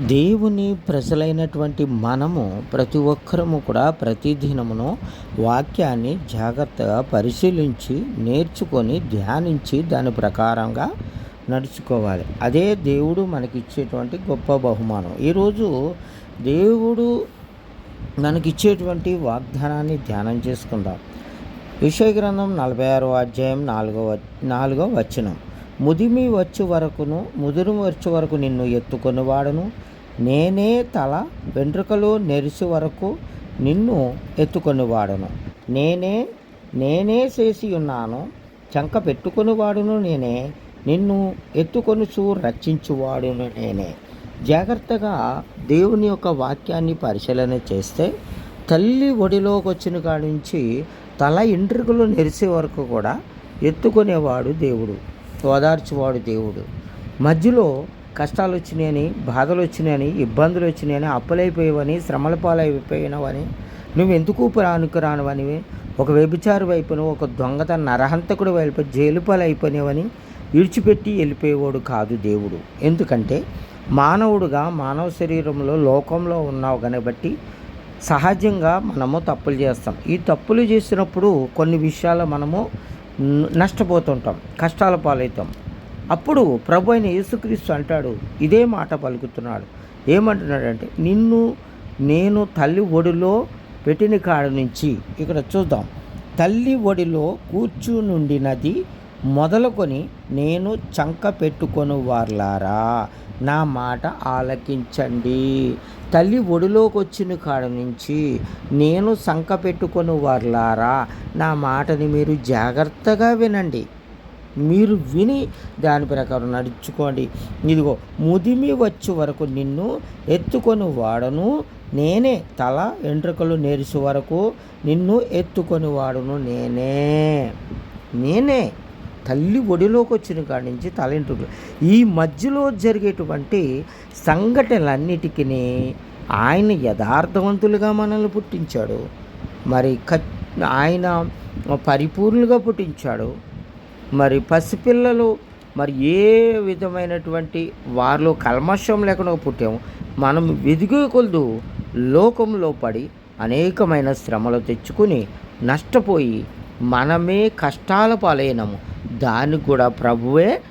దేవుని ప్రజలైనటువంటి మనము ప్రతి ఒక్కరము కూడా ప్రతిదినమును వాక్యాన్ని జాగ్రత్తగా పరిశీలించి నేర్చుకొని ధ్యానించి దాని ప్రకారంగా నడుచుకోవాలి. అదే దేవుడు మనకిచ్చేటువంటి గొప్ప బహుమానం. ఈరోజు దేవుడు మనకిచ్చేటువంటి వాగ్దానాన్ని ధ్యానం చేసుకుందాం. విషయ గ్రంథం నలభై ఆరో అధ్యాయం నాలుగో నాలుగో వచనం. ముదిమి వచ్చే వరకును ముదురు వచ్చే వరకు నిన్ను ఎత్తుకొనివాడును నేనే తల వెంట్రుకలు నెరిసి వరకు నిన్ను ఎత్తుకొనివాడును నేనే నేనే చేసి ఉన్నాను. చంక పెట్టుకొనివాడును నేనే. నిన్ను ఎత్తుకొనుచు రక్షించువాడును నేనే. జాగ్రత్తగా దేవుని యొక్క వాక్యాన్ని పరిశీలన చేస్తే తల్లి ఒడిలోకి వచ్చిన కాడి నుంచి తల ఇంట్రికలు నెరిసే వరకు కూడా ఎత్తుకునేవాడు దేవుడు. ఓదార్చువాడు దేవుడు. మధ్యలో కష్టాలు వచ్చినాయని బాధలు వచ్చినాయని ఇబ్బందులు వచ్చినాయని అప్పులైపోయావని శ్రమల పాలైపోయినవని నువ్వు ఎందుకు ప్రాణుకు రానివని ఒక వ్యభిచారు వైపును ఒక దొంగత నరహంతకుడు వైపు జైలు పాలైపోయినవని విడిచిపెట్టి వెళ్ళిపోయేవాడు కాదు దేవుడు. ఎందుకంటే మానవుడుగా మానవ శరీరంలో లోకంలో ఉన్నావు కనబట్టి సహజంగా మనము తప్పులు చేస్తాం. ఈ తప్పులు చేసినప్పుడు కొన్ని విషయాలు మనము నష్టపోతుంటాం కష్టాల పాలవుతాం. అప్పుడు ప్రభు అయిన యేసుక్రీస్తు అంటాడు ఇదే మాట పలుకుతున్నాడు. ఏమంటున్నాడంటే నిన్ను నేను తల్లి ఒడిలో పెట్టిన కాడ నుంచి ఇక్కడ చూద్దాం తల్లి ఒడిలో కూర్చునుండినది మొదలుకొని నేను చంక పెట్టుకొని వార్లారా నా మాట ఆలకించండి. తల్లి ఒడిలోకి వచ్చిన కాడ నుంచి నేను సంక పెట్టుకొని వార్లారా నా మాటని మీరు జాగ్రత్తగా వినండి. మీరు విని దాని ప్రకారం నడుచుకోండి. ఇదిగో ముదిమి వచ్చే వరకు నిన్ను ఎత్తుకొని వాడను. నేనే తల వెంట్రుకలు నేర్చే వరకు నిన్ను ఎత్తుకొని వాడును నేనే. నేనే. తల్లి ఒడిలోకి వచ్చిన కాడి నుంచి తల ఈ మధ్యలో జరిగేటువంటి సంఘటనలన్నిటికీ ఆయన యథార్థవంతులుగా మనల్ని పుట్టించాడు. మరి ఆయన పరిపూర్ణులుగా పుట్టించాడు. మరి పసిపిల్లలు మరి ఏ విధమైనటువంటి వారిలో కల్మషం లేకుండా పుట్టాము. మనం వెదిగే కొలదు లోకంలో పడి అనేకమైన శ్రమలు తెచ్చుకుని నష్టపోయి మనమే కష్టాల పాలైనము. దానికి కూడా ప్రభువే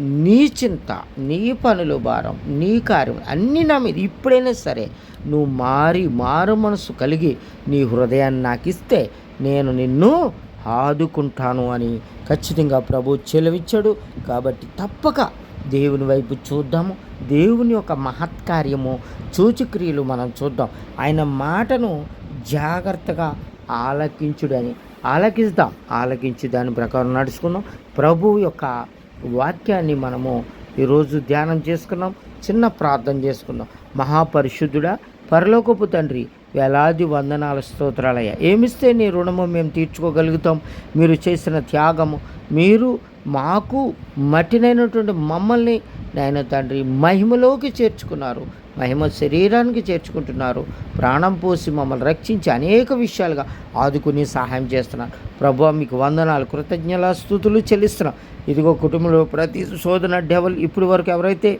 నీ చింత నీ పనుల భారం నీ కార్యం అన్నీ నా మీద. ఇప్పుడైనా సరే నువ్వు మారి మారు మనసు కలిగి నీ హృదయాన్ని నాకు ఇస్తే నేను నిన్ను ఆదుకుంటాను అని ఖచ్చితంగా ప్రభు చెలవిచ్చాడు. కాబట్టి తప్పక దేవుని వైపు చూద్దాము. దేవుని యొక్క మహత్కార్యము చూచిక్రియలు మనం చూద్దాం. ఆయన మాటను జాగ్రత్తగా ఆలకించుడని ఆలకిస్తాం. ఆలకించి దాని ప్రకారం నడుచుకున్నాం. ప్రభు యొక్క వాక్యాన్ని మనము ఈరోజు ధ్యానం చేసుకున్నాం. చిన్న ప్రార్థన చేసుకున్నాం. మహాపరిశుద్ధుడా పరలోకపు తండ్రి వేలాది వందనాల స్తోత్రాలయ్యా. ఏమిస్తే నీ రుణము మేము తీర్చుకోగలుగుతాం. మీరు చేసిన త్యాగము మీరు మాకు మట్టినైనటువంటి మమ్మల్ని నాయన తండ్రి మహిమలోకి చేర్చుకున్నారు. మహిమ శరీరానికి చేర్చుకుంటున్నారు. ప్రాణం పోసి మమ్మల్ని రక్షించి అనేక విషయాలుగా ఆదుకుని సహాయం చేస్తున్నారు. ప్రభు మీకు వందనాలు కృతజ్ఞల స్థుతులు చెల్లిస్తున్నాం. ఇదిగో కుటుంబంలో ప్రతి శోధన డెవల్ ఇప్పటి వరకు ఎవరైతే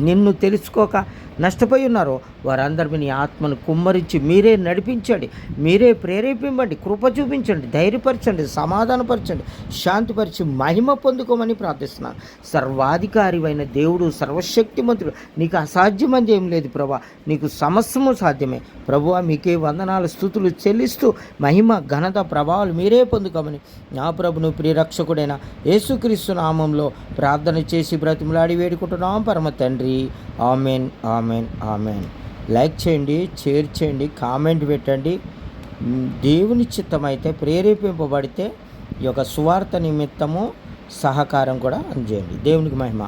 నిన్ను తెలుసుకోక నష్టపోయి ఉన్నారో. వారందరినీ నీ ఆత్మను కుమ్మరించి మీరే నడిపించండి. మీరే ప్రేరేపించండి కృప చూపించండి. ధైర్యపరచండి. సమాధానపరచండి. శాంతిపరిచి మహిమ పొందుకోమని ప్రార్థిస్తున్నాను. సర్వాధికారివైన దేవుడు సర్వశక్తిమంతుడు నీకు అసాధ్యమని ఏం లేదు ప్రభా. నీకు సమస్యము సాధ్యమే. ప్రభువ మీకే వందనాలు స్థుతులు చెల్లిస్తూ మహిమ ఘనత ప్రభావాలు మీరే పొందుకోమని నా ప్రభును ప్రియరక్షకుడైన యేసుక్రీస్తు నామంలో ప్రార్థన చేసి బ్రతిమలాడి వేడుకుంటున్నాం. పరమ తండ్రి. Amen amen amen. లైక్ చేయండి షేర్ చేయండి కామెంట్ పెట్టండి. దేవుని చిత్తం అయితే ప్రేరేపింపబడితే ఈ యొక్క సువార్త నిమిత్తము సహకారం కూడా అందజేయండి. దేవునికి మహిమ.